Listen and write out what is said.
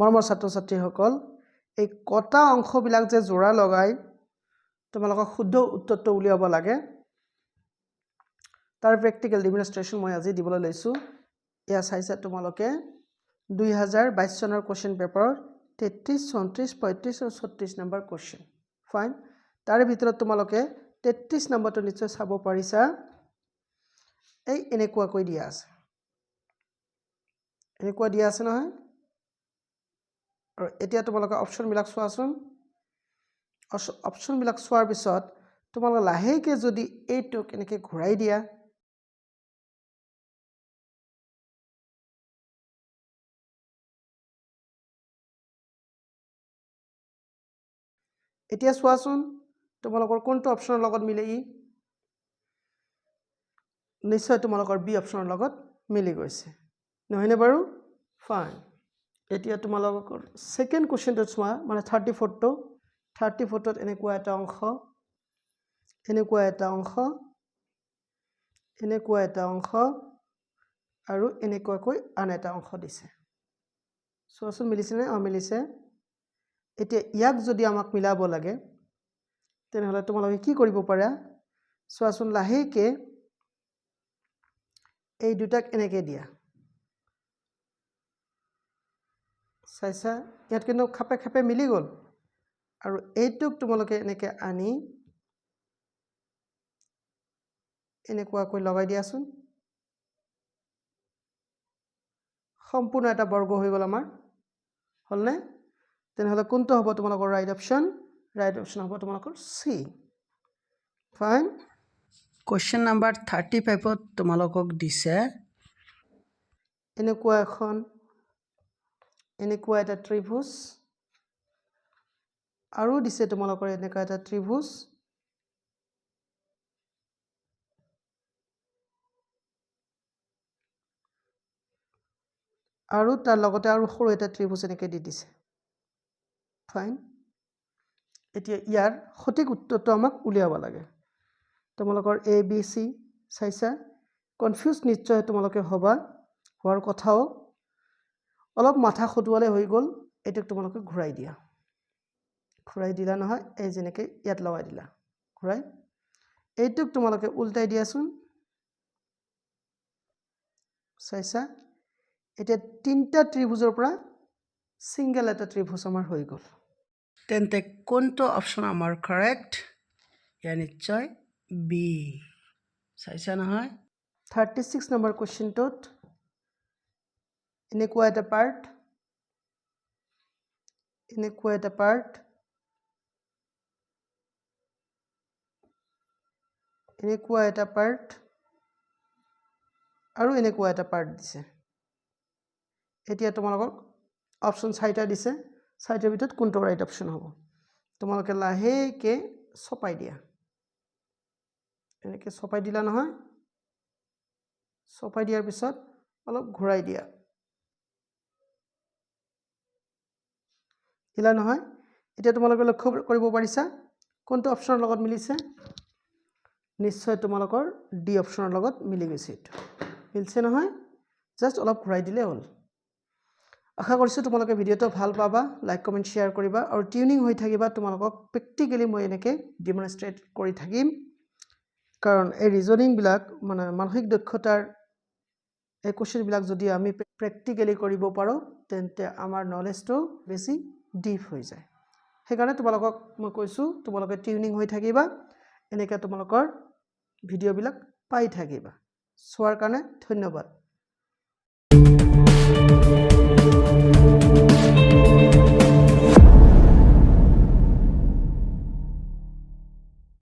মৰমৰ ছাত্ৰ ছাত্ৰীসকল এই কটা অংশবিলাক যে যোৰা লগাই তোমালোকক শুদ্ধ উত্তৰটো উলিয়াব লাগে। তাৰ প্ৰেক্টিকেল ডিমনষ্ট্ৰেশ্যন মই আজি দিবলৈ লৈছোঁ। এয়া চাইছা তোমালোকে দুই হাজাৰ বাইছ চনৰ কুৱেশ্যন পেপাৰৰ তেত্ৰিছ চৌত্ৰিছ পঁয়ত্ৰিছ আৰু ছত্ৰিছ নম্বৰ কুৱেশ্যন ফাইন তাৰে ভিতৰত তোমালোকে তেত্ৰিছ নম্বৰটো নিশ্চয় চাব পাৰিছা। এই এনেকুৱাকৈ দিয়া আছে। এনেকুৱা দিয়া আছে নহয়? আৰু এতিয়া তোমালোকে অপশ্যনবিলাক চোৱাচোন। অপশ্যনবিলাক চোৱাৰ পিছত তোমালোকে লাহেকৈ যদি এইটোক এনেকৈ ঘূৰাই দিয়া। এতিয়া চোৱাচোন তোমালোকৰ কোনটো অপশ্যনৰ লগত মিলে ই? নিশ্চয় তোমালোকৰ বি অপশ্যনৰ লগত মিলি গৈছে। নহয়নে বাৰু? ফাইন এতিয়া তোমালোকৰ ছেকেণ্ড কুৱেশ্যনটো চোৱা মানে থাৰ্টি ফ'ৰটো থাৰ্টি ফ'ৰটোত এনেকুৱা এটা অংশ এনেকুৱা এটা অংশ এনেকুৱা এটা অংশ আৰু এনেকুৱাকৈ আন এটা অংশ দিছে। চোৱাচোন মিলিছেনে অঁ মিলিছে এতিয়া ইয়াক যদি আমাক মিলাব লাগে তেনেহ'লে তোমালোকে কি কৰিব পাৰা? চোৱাচোন লাহেকৈ এই দুটাক এনেকৈ দিয়া। চাইছা ইয়াত কিন্তু খাপে খাপে মিলি গ'ল। আৰু এইটোক তোমালোকে এনেকৈ আনি এনেকুৱাকৈ লগাই দিয়াচোন। সম্পূৰ্ণ এটা বৰ্গ হৈ গ'ল আমাৰ। হ'লনে? তেনেহ'লে কোনটো হ'ব তোমালোকৰ ৰাইট অপশ্যন ৰাইট অপশ্যন হ'ব তোমালোকৰ see fine question number thirty ফাইভত তোমালোকক দিছে। এনেকুৱা এখন এনেকুৱা এটা ত্ৰিভুজ। আৰু দিছে তোমালোকৰ এনেকুৱা এটা ত্ৰিভুজ। আৰু তাৰ লগতে আৰু সৰু এটা ত্ৰিভুজ এনেকৈ দি দিছে। ফাইন এতিয়া ইয়াৰ সঠিক উত্তৰটো আমাক উলিয়াব লাগে। তোমালোকৰ এ বি চি চাইছা। কনফিউজ নিশ্চয় তোমালোকে হ'বা। হোৱাৰ কথাও অলপ মাথা খটুৱালে হৈ গ'ল এইটোক তোমালোকে ঘূৰাই দিয়া। ঘূৰাই দিলা নহয় এই যেনেকৈ ইয়াত লগাই দিলা ঘূৰাই। এইটোক তোমালোকে ওলটাই দিয়াচোন। চাইছা? এতিয়া তিনিটা ত্ৰিভুজৰ পৰা ছিংগল এটা ত্ৰিভুজ আমাৰ হৈ গ'ল। তেন্তে কোনটো অপশ্যন আমাৰ কাৰেক্ট ইয়াৰ নিশ্চয় বি। চাইছা নহয়? থাৰ্টি ছিক্স নম্বৰ কুৱেশ্যনটোত এনেকুৱা এটা পাৰ্ট এনেকুৱা এটা পাৰ্ট এনেকুৱা এটা পাৰ্ট আৰু এনেকুৱা এটা পাৰ্ট দিছে এতিয়া তোমালোকক অপশ্যন চাৰিটা দিছে চাৰিটাৰ ভিতৰত কোনটো ৰাইট অপশ্যন হ'ব তোমালোকে লাহেকৈ চপাই দিয়া এনেকৈ চপাই দিলা নহয় চপাই দিয়াৰ পিছত অলপ ঘূৰাই দিয়া দিলা নহয়। এতিয়া তোমালোকে লক্ষ্য কৰিব পাৰিছা কোনটো অপশ্যনৰ লগত মিলিছে? নিশ্চয় তোমালোকৰ ডি অপশ্যনৰ লগত মিলি গৈছে এইটো। মিলিছে নহয়? জাষ্ট অলপ ঘূৰাই দিলেই হ'ল। আশা কৰিছোঁ তোমালোকে ভিডিঅ'টো ভাল পাবা লাইক কমেণ্ট শ্বেয়াৰ কৰিবা আৰু টিউনিং হৈ থাকিবা তোমালোকক প্ৰেক্টিকেলি মই এনেকৈ ডিমনষ্ট্ৰেট কৰি থাকিম। কাৰণ এই ৰিজনিংবিলাক মানে মানসিক দক্ষতাৰ এই কুৱেশ্যনবিলাক যদি আমি প্ৰেক্টিকেলি কৰিব পাৰোঁ তেন্তে আমাৰ নলেজটো বেছি ডিপ হৈ যায়। সেইকাৰণে তোমালোকক মই কৈছোঁ তোমালোকে টিউনিং হৈ থাকিবা এনেকৈ তোমালোকৰ ভিডিঅ'বিলাক পাই থাকিবা। চোৱাৰ কাৰণে ধন্যবাদ।